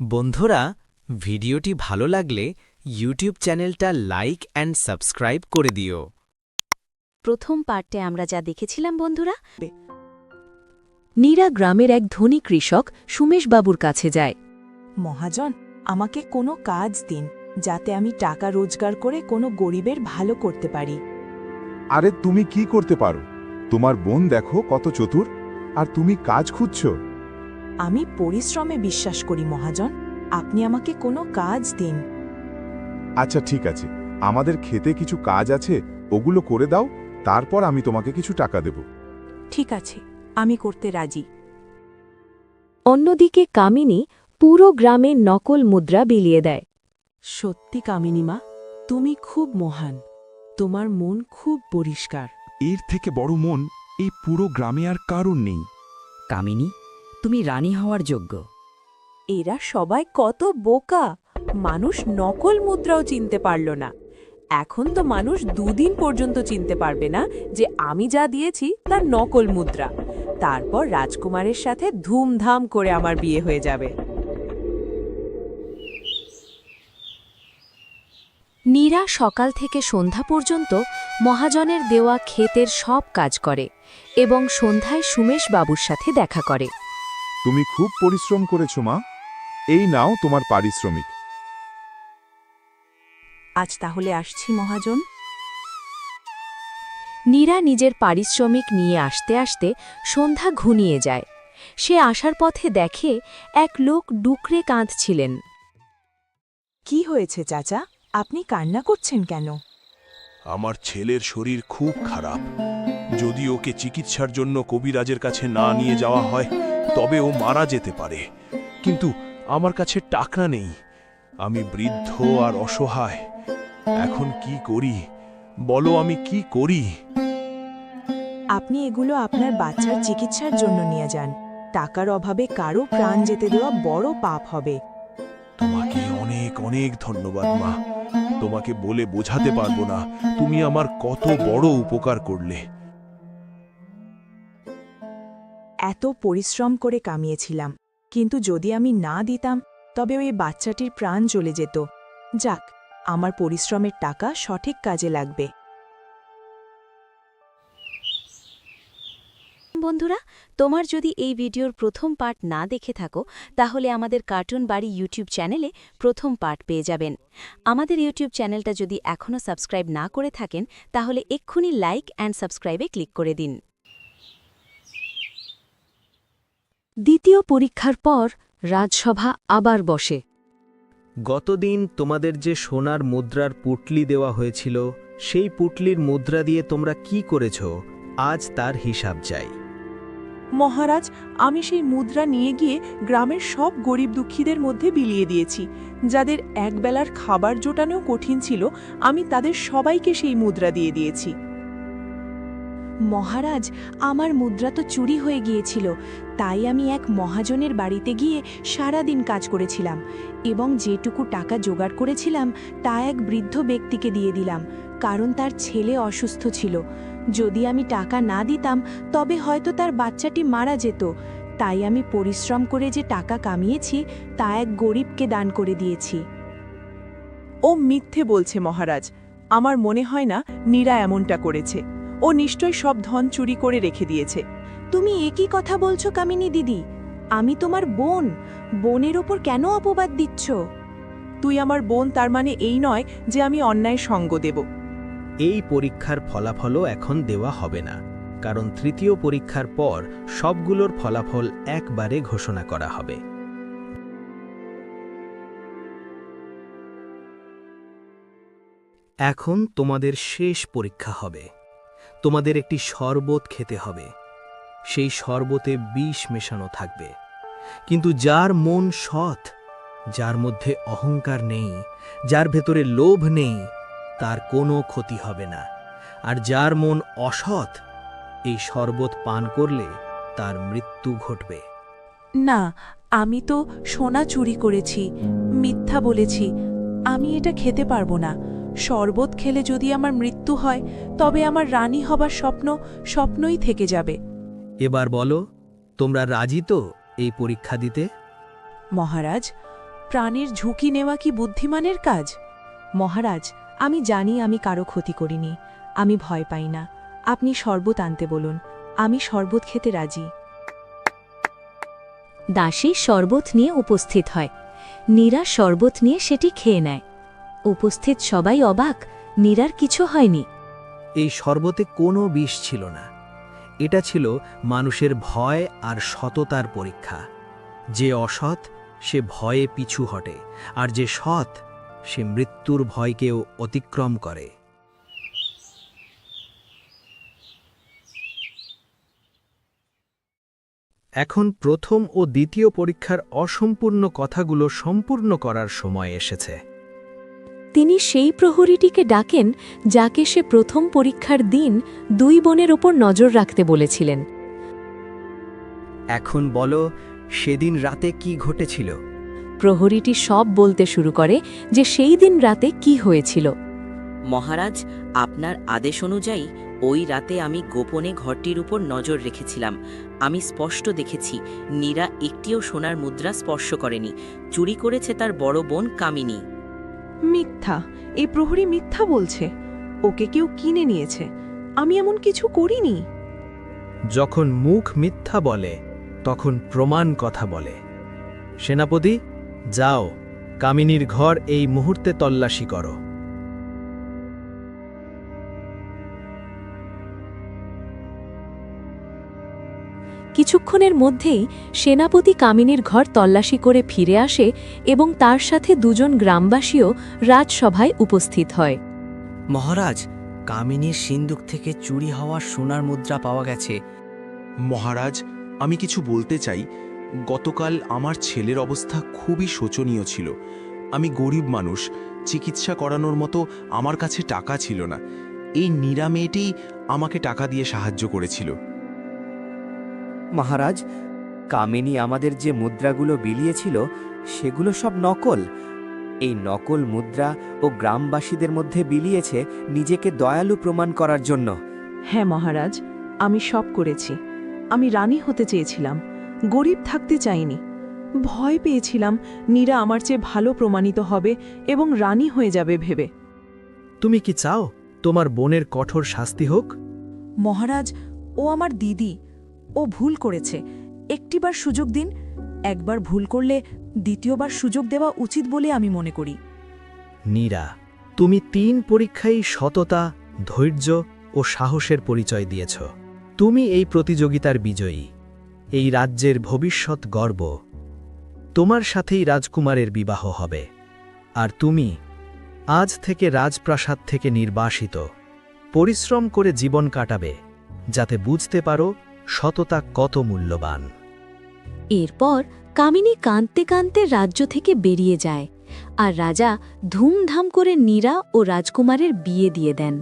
বন্ধুরা ভিডিওটি ভালো লাগলে ইউটিউব চ্যানেলটা লাইক অ্যান্ড সাবস্ক্রাইব করে দিও। প্রথম পার্টে আমরা যা দেখেছিলাম বন্ধুরা। নীরা গ্রামের এক ধনী কৃষক সুমেশবাবুর কাছে যায়। মহাজন আমাকে কোনো কাজ দিন যাতে আমি টাকা রোজগার করে কোনো গরিবের ভালো করতে পারি। আরে তুমি কি করতে পারো? তোমার বোন দেখো কত চতুর আর তুমি কাজ খুঁজছ। আমি পরিশ্রমে বিশ্বাস করি মহাজন। আপনি আমাকে কোনো কাজ দিন। আচ্ছা ঠিক আছে। আমাদের খেতে কিছু কাজ আছে ওগুলো করে দাও তারপর আমি তোমাকে কিছু টাকা দেব। ঠিক আছে আমি করতে রাজি। অন্যদিকে কামিনী পুরো গ্রামে নকল মুদ্রা বিলিয়ে দেয়। সত্যি কামিনীমা তুমি খুব মহান। তোমার মন খুব পরিষ্কার। এর থেকে বড় মন এই পুরো গ্রামে আর কারণ নেই। কামিনী তুমি রানী হওয়ার যোগ্য। এরা সবাই কত বোকা। মানুষ নকল মুদ্রাও চিনতে পারল না। এখন তো মানুষ দুদিন পর্যন্ত চিনতে পারবে না যে আমি যা দিয়েছি তা নকল মুদ্রা। তারপর রাজকুমারের সাথে ধুমধাম করে আমার বিয়ে হয়ে যাবে। নীরা সকাল থেকে সন্ধ্যা পর্যন্ত মহাজনের দেওয়া ক্ষেতের সব কাজ করে এবং সন্ধ্যায় সুমেশ বাবুর সাথে দেখা করে। তুমি খুব পরিশ্রম করেছ মা। এই নাও তোমার পারিশ্রমিক। আজ তাহলে আসছি মহাজন। নীরা নিজের পারিশ্রমিক নিয়ে আসতে আসতে সন্ধ্যা ঘুনিয়ে যায়। সে আসার পথে দেখে এক লোক ডুকরে কাঁদছিলেন। কি হয়েছে চাচা? আপনি কান্না করছেন কেন? আমার ছেলের শরীর খুব খারাপ। যদি ওকে চিকিৎসার জন্য কবিরাজের কাছে না নিয়ে যাওয়া হয় তবে ও মারা যেতে পারে। কিন্তু আমার কাছে টাকা নেই। আমি বৃদ্ধ আর অসহায়। এখন কি করি? বলো আমি কি করি? আপনি এগুলো আপনার বাচ্চার চিকিৎসার জন্য নিয়ে যান। টাকার অভাবে কারও প্রাণ যেতে দেওয়া বড় পাপ হবে। তোমাকে অনেক অনেক ধন্যবাদ মা। তোমাকে বলে বোঝাতে পারব না। তুমি আমার কত বড় উপকার করলে। এত পরিশ্রম করে কামিয়েছিলাম। কিন্তু যদি আমি না দিতাম, তবে ওই বাচ্চাটির প্রাণ চলে যেত। যাক, আমার পরিশ্রমের টাকা সঠিক কাজে লাগবে। বন্ধুরা, তোমার যদি এই ভিডিওর প্রথম পার্ট না দেখে থাকো, তাহলে আমাদের কার্টুন বাড়ি ইউটিউব চ্যানেলে প্রথম পার্ট পেয়ে যাবেন। আমাদের ইউটিউব চ্যানেলটা যদি এখনও সাবস্ক্রাইব না করে থাকেন, তাহলে এক্ষুনি লাইক অ্যান্ড সাবস্ক্রাইবে ক্লিক করে দিন। দ্বিতীয় পরীক্ষার পর রাজসভা আবার বসে। গতদিন তোমাদের যে সোনার মুদ্রার পুটলি দেওয়া হয়েছিল সেই পুটলির মুদ্রা দিয়ে তোমরা কি করেছ? আজ তার হিসাব চাই। মহারাজ আমি সেই মুদ্রা নিয়ে গিয়ে গ্রামের সব গরিব দুঃখীদের মধ্যে বিলিয়ে দিয়েছি। যাদের একবেলার খাবার জোটানো কঠিন ছিল আমি তাদের সবাইকে সেই মুদ্রা দিয়ে দিয়েছি। মহারাজ, আমার মুদ্রা তো চুরি হয়ে গিয়েছিল, তাই আমি এক মহাজনের বাড়িতে গিয়ে সারা দিন কাজ করেছিলাম এবং যেটুকু টাকা জোগাড় করেছিলাম, তা এক বৃদ্ধ ব্যক্তিকে দিয়ে দিলাম, কারণ তার ছেলে অসুস্থ ছিল। যদি আমি টাকা না দিতাম, তবে হয়তো তার বাচ্চাটি মারা যেত। তাই আমি পরিশ্রম করে যে টাকা কামিয়েছি, তা এক গরিবকে দান করে দিয়েছি। ও মিথ্যে বলছে মহারাজ, আমার মনে হয় না, নীরা এমনটা করেছে। ও নিশ্চয় সব ধন চুরি করে রেখে দিয়েছে। তুমি একই কথা বলছো কামিনী দিদি। আমি তোমার বোন। বোনের ওপর কেন অপবাদ দিচ্ছ? তুই আমার বোন, তার মানে এই নয় যে আমি অন্যায় সঙ্গ দেব। এই পরীক্ষার ফলাফলও এখন দেওয়া হবে না। কারণ তৃতীয় পরীক্ষার পর সবগুলোর ফলাফল একবারে ঘোষণা করা হবে। এখন তোমাদের শেষ পরীক্ষা হবে। তোমাদের একটি শরবত খেতে হবে। সেই শরবতে বিষ মেশানো থাকবে। কিন্তু যার মন সৎ, যার মধ্যে অহংকার নেই, যার ভেতরে লোভ নেই, তার কোনো ক্ষতি হবে না। আর যার মন অসৎ, এই শরবত পান করলে তার মৃত্যু ঘটবে। না, আমি তো সোনা চুরি করেছি, মিথ্যা বলেছি আমি এটা খেতে পারব না। শরবত খেলে যদি আমার মৃত্যু হয় তবে আমার রানী হবার স্বপ্ন স্বপ্নই থেকে যাবে। এবার বলো তোমরা রাজি তো এই পরীক্ষা দিতে? মহারাজ প্রাণের ঝুঁকি নেওয়া কি বুদ্ধিমানের কাজ? মহারাজ আমি জানি আমি কারও ক্ষতি করিনি আমি ভয় পাই না। আপনি শরবত আনতে বলুন আমি শরবত খেতে রাজি। দাসী শরবত নিয়ে উপস্থিত হয়। নীরা শরবত নিয়ে সেটি খেয়ে নেয়। উপস্থিত সবাই অবাক, নীরার কিছু হয়নি। এই শরবতে কোনো বিষ ছিল না। এটা ছিল মানুষের ভয় আর সততার পরীক্ষা। যে অসৎ, সে ভয়ে পিছু হটে, আর যে সৎ, সে মৃত্যুর ভয়কেও অতিক্রম করে। এখন প্রথম ও দ্বিতীয় পরীক্ষার অসম্পূর্ণ কথাগুলো সম্পূর্ণ করার সময় এসেছে। তিনি সেই প্রহরীটিকে ডাকেন যাকে সে প্রথম পরীক্ষার দিন দুই বোনের ওপর নজর রাখতে বলেছিলেন। এখন বলো সেদিন রাতে কি ঘটেছিল? প্রহরীটি সব বলতে শুরু করে যে সেই দিন রাতে কি হয়েছিল। মহারাজ আপনার আদেশ অনুযায়ী ওই রাতে আমি গোপনে ঘরটির উপর নজর রেখেছিলাম। আমি স্পষ্ট দেখেছি নীরা একটিও সোনার মুদ্রা স্পর্শ করেনি। চুরি করেছে তার বড় বোন কামিনী। মিথ্যা এই প্রহরী মিথ্যা বলছে। ওকে কেউ কিনে নিয়েছে। আমি এমন কিছু করিনি। যখন মুখ মিথ্যা বলে তখন প্রমাণ কথা বলে। সেনাপতি যাও কামিনীর ঘর এই মুহূর্তে তল্লাশি করো। কিছুক্ষণের মধ্যেই সেনাপতি কামিনীর ঘর তল্লাশি করে ফিরে আসে এবং তার সাথে দুজন গ্রামবাসীও রাজসভায় উপস্থিত হয়। মহারাজ কামিনীর সিন্দুক থেকে চুরি হওয়া সোনার মুদ্রা পাওয়া গেছে। মহারাজ আমি কিছু বলতে চাই। গতকাল আমার ছেলের অবস্থা খুবই শোচনীয় ছিল। আমি গরিব মানুষ চিকিৎসা করানোর মতো আমার কাছে টাকা ছিল না। এই নীরা মেয়েটি আমাকে টাকা দিয়ে সাহায্য করেছিল। মহারাজ কামিনী আমাদের যে মুদ্রাগুলো বিলিয়েছিল সেগুলো সব নকল। এই নকল মুদ্রা ও গ্রামবাসীদের মধ্যে বিলিয়েছে নিজেকে দয়ালু প্রমাণ করার জন্য। হ্যাঁ মহারাজ আমি সব করেছি। আমি রানী হতে চেয়েছিলাম গরিব থাকতে চাইনি। ভয় পেয়েছিলাম নীরা আমার চেয়ে ভালো প্রমাণিত হবে এবং রানী হয়ে যাবে ভেবে। তুমি কি চাও তোমার বোনের কঠোর শাস্তি হোক? মহারাজ ও আমার দিদি। ও ভুল করেছে। একটিবার সুযোগ দিন, একবার ভুল করলে দ্বিতীয়বার সুযোগ দেওয়া উচিত বলে আমি মনে করি। নীরা, তুমি তিন পরীক্ষায় সততা, ধৈর্য ও সাহসের পরিচয় দিয়েছ। তুমি এই প্রতিযোগিতার বিজয়ী। এই রাজ্যের ভবিষ্যৎ গর্ব। তোমার সাথেই রাজকুমারের বিবাহ হবে। আর তুমি আজ থেকে রাজপ্রাসাদ থেকে নির্বাসিত। পরিশ্রম করে জীবন কাটাবে, যাতে বুঝতে পারো সততা কত মূল্যবান। এরপর কামিনী কাঁদতে কাঁদতে রাজ্য থেকে বেরিয়ে যায়, আর রাজা ধুমধাম করে নীরা ও রাজকুমারের বিয়ে দিয়ে দেন।